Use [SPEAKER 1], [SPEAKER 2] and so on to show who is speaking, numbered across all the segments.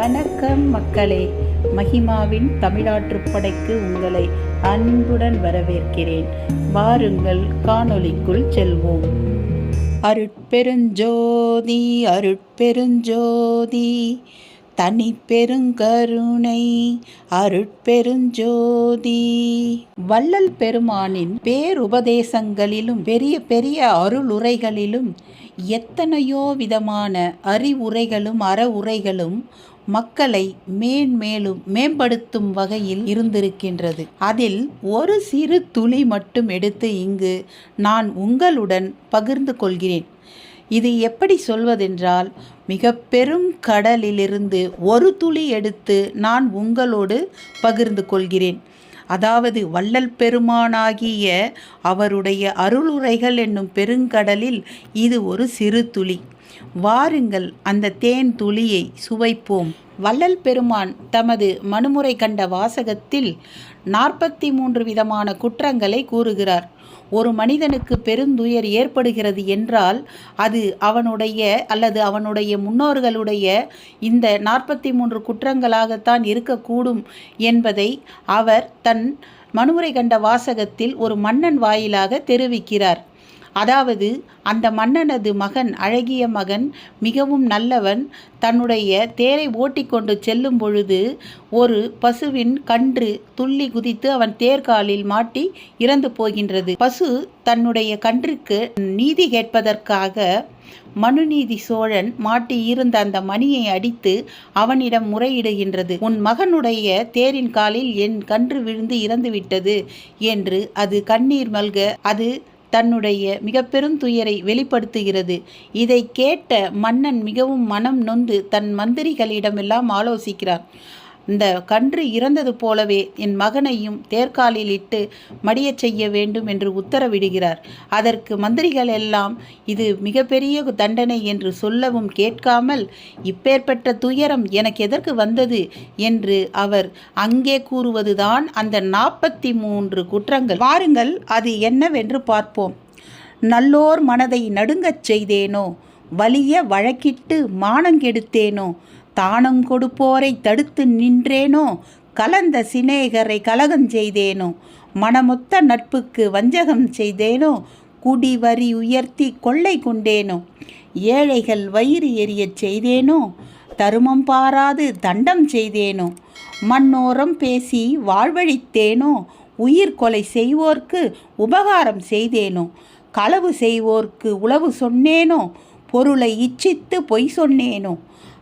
[SPEAKER 1] வணக்கம் மக்களே. மகிமாவின் தமிழாற்றுப்படைக்கு உங்களை அன்புடன் வரவேற்கிறேன். வாருங்கள் காணொளிக்குள் செல்வோம். அருட்பெருஞ்சோதி அருட்பெருஞ்சோதி தனி பெருங்கருணை அருட்பெருஞ்சோதி. வள்ளல் பெருமானின் பேருபதேசங்களிலும் பெரிய பெரிய அருளுரைகளிலும் எத்தனையோ விதமான அறிவுரைகளும் அறவுரைகளும் மக்களை மேன்மேலும் மேம்படுத்தும் வகையில் இருந்திருக்கின்றது. அதில் ஒரு சிறு துளி மட்டும் எடுத்து இங்கு நான் உங்களுடன் பகிர்ந்து கொள்கிறேன். இது எப்படி சொல்வதென்றால் மிக பெரும் கடலிலிருந்து ஒரு துளி எடுத்து நான் உங்களோடு பகிர்ந்து கொள்கிறேன். அதாவது வள்ளல் பெருமானாகிய அவருடைய அருளுரைகள் என்னும் பெருங்கடலில் இது ஒரு சிறு துளி. வாருங்கள் அந்த தேன் துளியை சுவைப்போம். வள்ளல் பெருமான் தமது மனுமுறை கண்ட வாசகத்தில் நாற்பத்தி மூன்று விதமான குற்றங்களை கூறுகிறார். ஒரு மனிதனுக்கு பெருந்துயர் ஏற்படுகிறது என்றால் அது அவனுடைய அல்லது அவனுடைய முன்னோர்களுடைய இந்த நாற்பத்தி மூன்று குற்றங்களாகத்தான் இருக்கக்கூடும் என்பதை அவர் தன் மனுமுறை கண்ட வாசகத்தில் ஒரு மன்னன் வாயிலாக தெரிவிக்கிறார். அதாவது அந்த மன்னனது மகன் அழகிய மகன் மிகவும் நல்லவன் தன்னுடைய தேரை ஓட்டிக்கொண்டு செல்லும் பொழுது ஒரு பசுவின் கன்று துள்ளி குதித்து அவன் தேர்காலில் மாட்டி இறந்து போகின்றது. பசு தன்னுடைய கன்றுக்கு நீதி கேட்பதற்காக மனுநீதி சோழன் மாட்டி இருந்த அந்த மணியை அடித்து அவனிடம் முறையிடுகின்றது. உன் மகனுடைய தேரின் காலில் என் கன்று விழுந்து இறந்துவிட்டது என்று அது கண்ணீர் மல்க அது தன்னுடைய மிக பெருந்துயரை வெளிப்படுத்துகிறது. இதை கேட்ட மன்னன் மிகவும் மனம் நொந்து தன் மந்திரிகளிடமெல்லாம் ஆலோசிக்கிறார் இந்த கன்று இறந்தது போலவே என் மகனையும் தேர்காலில் இட்டு மடியச் செய்ய வேண்டும் என்று உத்தரவிடுகிறார். அதற்கு மந்திரிகள் எல்லாம் இது மிகப்பெரிய தண்டனை என்று சொல்லவும் கேட்காமல் இப்பேற்பட்ட துயரம் எனக்கு எதற்கு வந்தது என்று அவர் அங்கே கூறுவதுதான் அந்த நாற்பத்தி மூன்று குற்றங்கள். வாருங்கள் அது என்னவென்று பார்ப்போம். நல்லோர் மனதை நடுங்கச் செய்தேனோ? வலிய வழக்கிட்டு மானங்கெடுத்தேனோ? தானம் கொடுப்போரை தடுத்து நின்றேனோ? கலந்த சிநேகரை கலகம் செய்தேனோ? மனமொத்த நட்புக்கு வஞ்சகம் செய்தேனோ? குடி வரி உயர்த்தி கொள்ளை கொண்டேனோ? ஏழைகள் வயிறு எரியச் செய்தேனோ? தருமம் பாராது தண்டம் செய்தேனோ? மண்ணோரம் பேசி வாழ்வழித்தேனோ? உயிர் கொலை செய்வோர்க்கு உபகாரம் செய்தேனோ? களவு செய்வோர்க்கு உளவு சொன்னேனோ? பொருளை இச்சித்து பொய் சொன்னேனோ?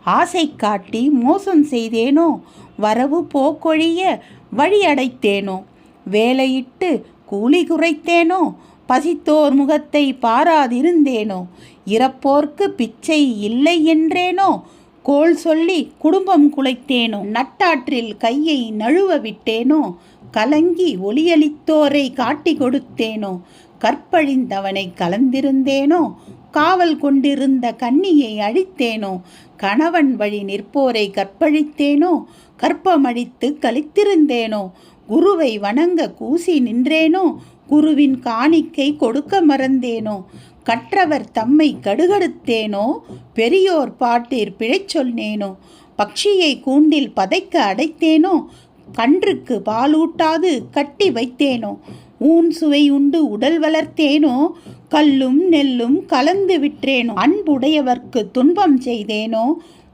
[SPEAKER 1] ஆசை காட்டி மோசம் செய்தேனோ? வரவு போக்கொழிய வழியடைத்தேனோ? வேலையிட்டு கூலி குறைத்தேனோ? பசித்தோர் முகத்தை பாராதிருந்தேனோ? இறப்போர்க்கு பிச்சை இல்லை என்றேனோ? கோள் சொல்லி குடும்பம் குலைத்தேனோ? நட்டாற்றில் கையை நழுவ விட்டேனோ? கலங்கி ஒளியளித்தோரை காட்டி கொடுத்தேனோ? கற்பழிந்தவனை கலந்திருந்தேனோ? காவல் கொண்டிருந்த கன்னியை அழித்தேனோ? கணவன் வழி நிற்போரை கற்பழித்தேனோ? கற்பமழித்து கழித்திருந்தேனோ? குருவை வணங்க கூசி நின்றேனோ? குருவின் காணிக்கை கொடுக்க மறந்தேனோ? கற்றவர் தம்மை கடுகடுத்தேனோ? பெரியோர் பாட்டீர் பிழைச் சொன்னேனோ பக்ஷியை கூண்டில் பதைக்க அடைத்தேனோ? கன்றுக்கு பாலூட்டாது கட்டி வைத்தேனோ? ஊன் சுவை உண்டு உடல் வளர்த்தேனோ? கல்லும் நெல்லும் கலந்து விற்றேனோ? அன்புடையவர்க்கு துன்பம் செய்தேனோ?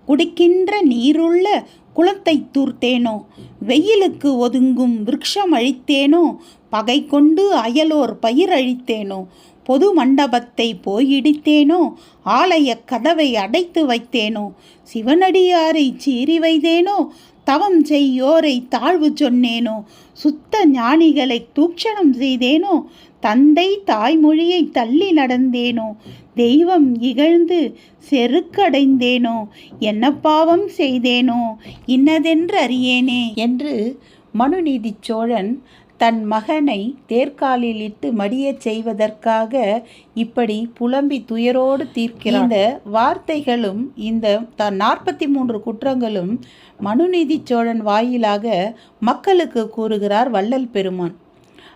[SPEAKER 1] குடிக்கின்ற நீருள்ள குளத்தை தூர்த்தேனோ? வெயிலுக்கு ஒதுங்கும் விருட்சம் அழித்தேனோ? பகை கொண்டு அயலோர் பயிர் அழித்தேனோ? பொது மண்டபத்தை போயிடித்தேனோ? ஆலய கதவை அடைத்து வைத்தேனோ? சிவனடியாரை சீறி வைத்தேனோ? தவம் செய்யோரை தாழ்வு சொன்னேனோ? சுத்த ஞானிகளை தூக்ஷணம் செய்தேனோ? தந்தை தாய்மொழியை தள்ளி நடந்தேனோ? தெய்வம் இகழ்ந்து செருக்கடைந்தேனோ? என்ன பாவம் செய்தேனோ? இன்னதென்று அறியேனே? என்று மனுநீதி சோழன் தன் மகனை தேர்காலில் இட்டு மடியச் செய்வதற்காக இப்படி புலம்பி துயரோடு தீர்க்கிறார் இந்த வார்த்தைகளும் இந்த த நாற்பத்தி மூன்று குற்றங்களும் மனுநீதி சோழன் வாயிலாக மக்களுக்கு கூறுகிறார் வள்ளல் பெருமான்.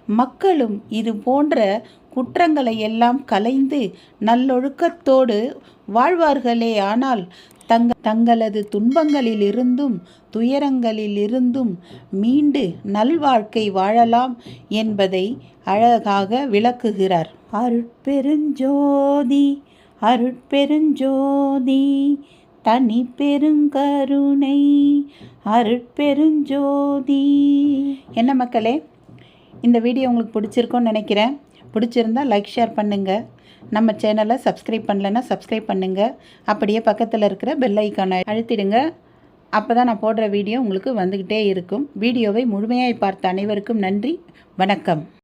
[SPEAKER 1] மக்களும் இது போன்ற குற்றங்களை எல்லாம் கலைந்து நல்லொழுக்கத்தோடு வாழ்வார்களே ஆனால் தங்க தங்களது துன்பங்களிலிருந்தும் துயரங்களிலிருந்தும் மீண்டு நல்வாழ்க்கை வாழலாம் என்பதை அழகாக விளக்குகிறார். அருட்பெருஞ்சோதி அருட்பெருஞ்சோதி தனி பெருங்கருணை அருட்பெருஞ்சோதி. என்ன மக்களே? இந்த வீடியோ உங்களுக்கு பிடிச்சிருக்கோன்னு நினைக்கிறேன். பிடிச்சிருந்தா லைக் ஷேர் பண்ணுங்கள் நம்ம சேனலை சப்ஸ்கிரைப் பண்ணலைன்னா சப்ஸ்கிரைப் பண்ணுங்கள் அப்படியே பக்கத்தில் இருக்கிற பெல் ஐக்கானை அழுத்திடுங்க. அப்போ தான் நான் போடுற வீடியோ உங்களுக்கு வந்துக்கிட்டே இருக்கும். வீடியோவை முழுமையாய் பார்த்த அனைவருக்கும் நன்றி. வணக்கம்.